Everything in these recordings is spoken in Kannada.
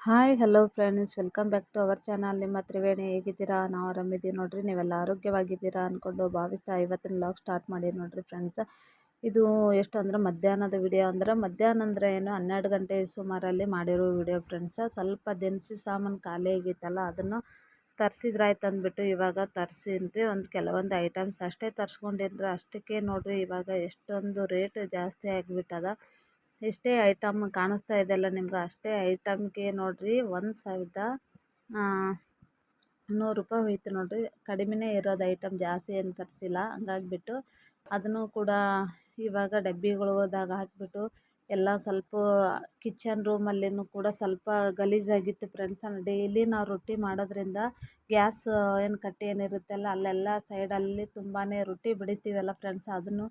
Hi hello friends welcome back to our channel ನಿಮ್ಮ ತ್ರಿವೇಣಿ ಹೇಗಿದ್ದೀರಾ? ನಾವು ಆರಾಮಿದ್ದೀವಿ ನೋಡಿರಿ. ನೀವೆಲ್ಲ ಆರೋಗ್ಯವಾಗಿದ್ದೀರಾ ಅಂದ್ಕೊಂಡು ಭಾವಿಸ್ತಾ ಇವತ್ತಿನ ಲಾಗ್ ಸ್ಟಾರ್ಟ್ ಮಾಡಿ ನೋಡಿರಿ ಫ್ರೆಂಡ್ಸ್ ಇದು ಎಷ್ಟು ಅಂದ್ರೆ ಮಧ್ಯಾಹ್ನದ ವಿಡಿಯೋ ಅಂದ್ರೆ ಮಧ್ಯಾಹ್ನ ಅಂದರೆ ಏನು? ಹನ್ನೆರಡು ಗಂಟೆ ಸುಮಾರಲ್ಲಿ ಮಾಡಿರೋ ವಿಡಿಯೋ ಫ್ರೆಂಡ್ಸ್ ಸ್ವಲ್ಪ ದಿನಸಿ ಸಾಮಾನು ಖಾಲಿ ಆಗಿತ್ತಲ್ಲ, ಅದನ್ನು ತರಿಸಿದ್ರಾಯ್ತು ಅಂದ್ಬಿಟ್ಟು ಇವಾಗ ತರಿಸಿನ್ರಿ. ಒಂದು ಕೆಲವೊಂದು ಐಟಮ್ಸ್ ಅಷ್ಟೇ ತರಿಸ್ಕೊಂಡಿನ್ರಿ. ಅಷ್ಟಕ್ಕೆ ನೋಡಿರಿ ಇವಾಗ ಎಷ್ಟೊಂದು ರೇಟ್ ಜಾಸ್ತಿ ಆಗಿಬಿಟ್ಟದ. ಎಷ್ಟೇ ಐಟಮ್ ಕಾಣಿಸ್ತಾ ಇದೆಯಲ್ಲ ನಿಮ್ಗೆ, ಅಷ್ಟೇ ಐಟಮ್ಗೆ ನೋಡಿರಿ ಒಂದು ಸಾವಿರದ ನೂರು ರೂಪಾಯಿ ಹೋಯ್ತು ನೋಡಿರಿ. ಕಡಿಮೆನೇ ಇರೋದು ಐಟಮ್ ಜಾಸ್ತಿ ಏನು ತರಿಸಿಲ್ಲ. ಹಂಗಾಗ್ಬಿಟ್ಟು ಅದನ್ನು ಕೂಡ ಇವಾಗ ಡಬ್ಬಿಗಳ್ದಾಗ ಹಾಕಿಬಿಟ್ಟು ಎಲ್ಲ ಸ್ವಲ್ಪ ಕಿಚನ್ ರೂಮಲ್ಲಿನೂ ಕೂಡ ಸ್ವಲ್ಪ ಗಲೀಜಾಗಿತ್ತು ಫ್ರೆಂಡ್ಸ್. ಡೈಲಿ ನಾವು ರೊಟ್ಟಿ ಮಾಡೋದ್ರಿಂದ ಗ್ಯಾಸ್, ಏನು ಕಟ್ಟಿ ಏನಿರುತ್ತಲ್ಲ, ಅಲ್ಲೆಲ್ಲ ಸೈಡಲ್ಲಿ ತುಂಬಾ ರೊಟ್ಟಿ ಬಡಿತೀವಲ್ಲ ಫ್ರೆಂಡ್ಸ್, ಅದನ್ನು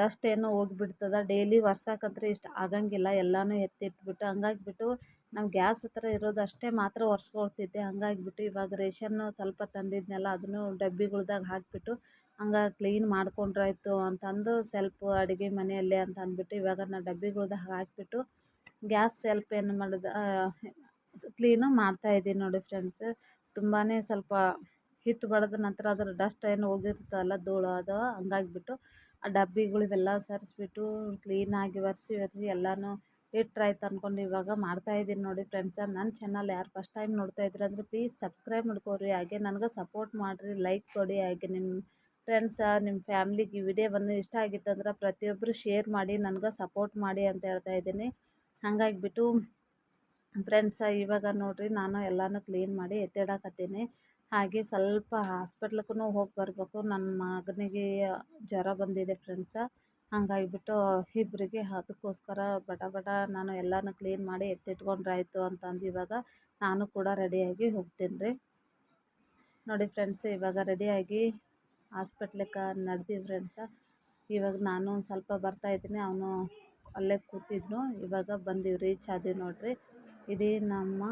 ಡಸ್ಟ್ ಏನೋ ಹೋಗಿಬಿಡ್ತದ. ಡೈಲಿ ಒರ್ಸಕ್ಕಂತೂ ಇಷ್ಟು ಆಗಂಗಿಲ್ಲ. ಎಲ್ಲನೂ ಎತ್ತಿಟ್ಬಿಟ್ಟು ಹಂಗಾಗಿಬಿಟ್ಟು ನಾವು ಗ್ಯಾಸ್ ಹತ್ರ ಇರೋದು ಅಷ್ಟೇ ಮಾತ್ರ ಒರೆಸ್ಕೊಳ್ತಿದ್ದೆ. ಹಂಗಾಗಿಬಿಟ್ಟು ಇವಾಗ ರೇಷನ್ನು ಸ್ವಲ್ಪ ತಂದಿದ್ನಲ್ಲ, ಅದನ್ನು ಡಬ್ಬಿಗಳ್ದಾಗ ಹಾಕಿಬಿಟ್ಟು ಹಂಗೆ ಕ್ಲೀನ್ ಮಾಡ್ಕೊಂಡ್ರಾಯ್ತು ಅಂತಂದು ಸ್ವಲ್ಪ ಅಡುಗೆ ಮನೆಯಲ್ಲೇ ಅಂತ ಅಂದ್ಬಿಟ್ಟು ಇವಾಗ ನಾನು ಡಬ್ಬಿಗಳ್ದಾಗ ಹಾಕಿಬಿಟ್ಟು ಗ್ಯಾಸ್ ಸೆಲ್ಫ್ ಏನು ಮಾಡಿದೆ ಕ್ಲೀನು ಮಾಡ್ತಾಯಿದ್ದೀನಿ ನೋಡಿ ಫ್ರೆಂಡ್ಸ್ ತುಂಬಾ ಸ್ವಲ್ಪ ಹಿಟ್ಟು ಬಡ್ದ ನಂತರ ಅದರ ಡಸ್ಟ್ ಏನು ಹೋಗಿರ್ತಲ್ಲ ಧೂಳು ಅದು ಹಂಗಾಗ್ಬಿಟ್ಟು ಆ ಡಬ್ಬಿಗಳು ಇವೆಲ್ಲ ಸರಿಸ್ಬಿಟ್ಟು ಕ್ಲೀನಾಗಿ ಒರೆಸಿ ಒರೆಸಿ ಎಲ್ಲನೂ ಇಟ್ರಾಯ್ತು ಅಂದ್ಕೊಂಡು ಇವಾಗ ಮಾಡ್ತಾಯಿದ್ದೀನಿ ನೋಡಿ ಫ್ರೆಂಡ್ಸ ನನ್ನ ಚಾನಲ್ ಯಾರು ಫಸ್ಟ್ ಟೈಮ್ ನೋಡ್ತಾ ಇದ್ರೆ ಅಂದರೆ ಪ್ಲೀಸ್ ಸಬ್ಸ್ಕ್ರೈಬ್ ಮಾಡ್ಕೋರಿ. ಹಾಗೆ ನನಗೆ ಸಪೋರ್ಟ್ ಮಾಡಿರಿ ಲೈಕ್ ಕೊಡಿ. ಹಾಗೆ ನಿಮ್ಮ ಫ್ರೆಂಡ್ಸ ನಿಮ್ಮ ಫ್ಯಾಮ್ಲಿಗೆ ಈ ವಿಡಿಯೋವನ್ನು ಇಷ್ಟ ಆಗಿತ್ತಂದ್ರೆ ಪ್ರತಿಯೊಬ್ಬರು ಶೇರ್ ಮಾಡಿ, ನನಗೆ ಸಪೋರ್ಟ್ ಮಾಡಿ ಅಂತ ಹೇಳ್ತಾ ಇದ್ದೀನಿ. ಹಾಗಾಗಿಬಿಟ್ಟು ಫ್ರೆಂಡ್ಸ ಇವಾಗ ನೋಡಿರಿ ನಾನು ಎಲ್ಲನೂ ಕ್ಲೀನ್ ಮಾಡಿ ಎತ್ತಿಡಕತ್ತೀನಿ. ಹಾಗೆ ಸ್ವಲ್ಪ ಹಾಸ್ಪಿಟ್ಲಕ್ಕೂ ಹೋಗಿ ಬರಬೇಕು. ನನ್ನ ಮಗನಿಗೆ ಜ್ವರ ಬಂದಿದೆ ಫ್ರೆಂಡ್ಸ ಹಂಗಾಗಿಬಿಟ್ಟು ಇಬ್ಬರಿಗೆ ಅದಕ್ಕೋಸ್ಕರ ಬಡ ಬಡ ನಾನು ಎಲ್ಲನೂ ಕ್ಲೀನ್ ಮಾಡಿ ಎತ್ತಿಟ್ಕೊಂಡ್ರಾಯ್ತು ಅಂತಂದು ಇವಾಗ ನಾನು ಕೂಡ ರೆಡಿಯಾಗಿ ಹೋಗ್ತೀನಿ ರೀ ನೋಡಿ ಫ್ರೆಂಡ್ಸ್ ಇವಾಗ ರೆಡಿಯಾಗಿ ಹಾಸ್ಪಿಟ್ಲಕ್ಕೆ ನಡೆದೀವಿ ಫ್ರೆಂಡ್ಸ ಇವಾಗ ನಾನು ಒಂದು ಸ್ವಲ್ಪ ಬರ್ತಾಯಿದ್ದೀನಿ ಅವನು ಅಲ್ಲೇ ಕೂತಿದ್ನು. ಇವಾಗ ಬಂದೀವಿ ರೀಚ್ ಆದೀವಿ ನೋಡಿರಿ. ಇದೇ ನಮ್ಮ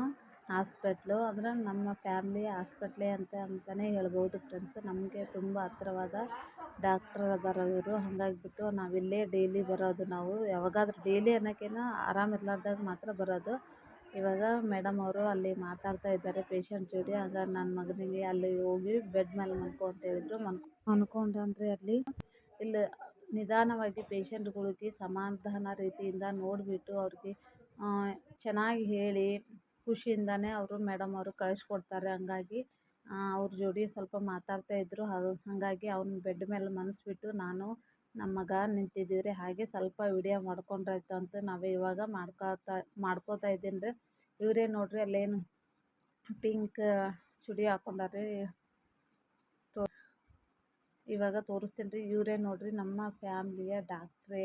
ಹಾಸ್ಪೆಟ್ಲು ಅಂದ್ರೆ ನಮ್ಮ ಫ್ಯಾಮ್ಲಿ ಹಾಸ್ಪೆಟ್ಲೇ ಅಂತ ಅಂತಲೇ ಹೇಳ್ಬೋದು ಫ್ರೆಂಡ್ಸ್ ನಮಗೆ ತುಂಬ ಹತ್ರವಾದ ಡಾಕ್ಟ್ರ್ ಅದಾರ ಇವರು. ಹಾಗಾಗಿಬಿಟ್ಟು ನಾವಿಲ್ಲೇ ಡೈಲಿ ಬರೋದು ನಾವು. ಯಾವಾಗಾದ್ರೂ ಡೈಲಿ ಅನ್ನೋಕ್ಕಿಂತ ಆರಾಮಿರ್ಲಾರ್ದಾಗ ಮಾತ್ರ ಬರೋದು. ಇವಾಗ ಮೇಡಮ್ ಅವರು ಅಲ್ಲಿ ಮಾತಾಡ್ತಾ ಇದ್ದಾರೆ ಪೇಷಂಟ್ ಜೋಡಿ. ಆಗ ನನ್ನ ಮಗನಿಗೆ ಅಲ್ಲಿ ಹೋಗಿ ಬೆಡ್ ಮೇಲೆ ಮಲ್ಕೊ ಅಂತ ಹೇಳಿದ್ರು. ಮಲ್ಕೊ ಮಲ್ಕೊಂಡಂದ್ರೆ ಅಲ್ಲಿ ಇಲ್ಲಿ ನಿಧಾನವಾಗಿ ಪೇಷಂಟ್ಗಳಿಗೆ ಸಮಾಧಾನ ರೀತಿಯಿಂದ ನೋಡಿಬಿಟ್ಟು ಅವ್ರಿಗೆ ಚೆನ್ನಾಗಿ ಹೇಳಿ ಖುಷಿಯಿಂದನೇ ಅವರು ಮೇಡಮ್ ಅವರು ಕಳಿಸ್ಕೊಡ್ತಾರೆ. ಹಂಗಾಗಿ ಅವ್ರ ಜೋಡಿ ಸ್ವಲ್ಪ ಮಾತಾಡ್ತಾ ಇದ್ದರು ಹಾಗಾಗಿ ಅವ್ನ ಬೆಡ್ ಮೇಲೆ ಮಲಗಿಸ್ಬಿಟ್ಟು ನಾನು ನಮ್ಮ ಮಗ ನಿಂತಿದ್ದೀವಿ ರೀ ಹಾಗೆ ಸ್ವಲ್ಪ ವಿಡಿಯೋ ಮಾಡ್ಕೊಂಡ್ರಾಯ್ತು ಅಂತ ನಾವು ಇವಾಗ ಮಾಡ್ಕೊತಾ ಮಾಡ್ಕೋತಾ ಇದ್ದೀನಿ ರೀ. ಇವರೇ ನೋಡಿರಿ ಅಲ್ಲೇನು ಪಿಂಕ್ ಚುಡಿ ಹಾಕೊಂಡಾರೆ. ತೋ, ಇವಾಗ ತೋರಿಸ್ತೀನಿ ರೀ. ಇವರೇ ನೋಡಿರಿ ನಮ್ಮ ಫ್ಯಾಮ್ಲಿಯ ಡಾಕ್ಟ್ರೇ,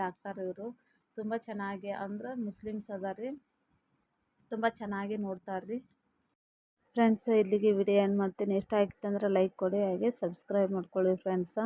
ಡಾಕ್ಟರ್ ಇವರು. ತುಂಬ ಚೆನ್ನಾಗಿ ಅಂದ್ರೆ ಮುಸ್ಲಿಮ್ಸ್ ಅದ ರೀ. ತುಂಬ ಚೆನ್ನಾಗಿ ನೋಡ್ತಾರೆ ರೀ ಫ್ರೆಂಡ್ಸ್ ಇಲ್ಲಿಗೆ ವಿಡಿಯೋ ಏನು ಮಾಡ್ತೀನಿ. ಇಷ್ಟ ಆಗಿತ್ತಂದ್ರೆ ಲೈಕ್ ಕೊಡಿ, ಹಾಗೆ ಸಬ್ಸ್ಕ್ರೈಬ್ ಮಾಡ್ಕೊಳ್ಳಿ ಫ್ರೆಂಡ್ಸ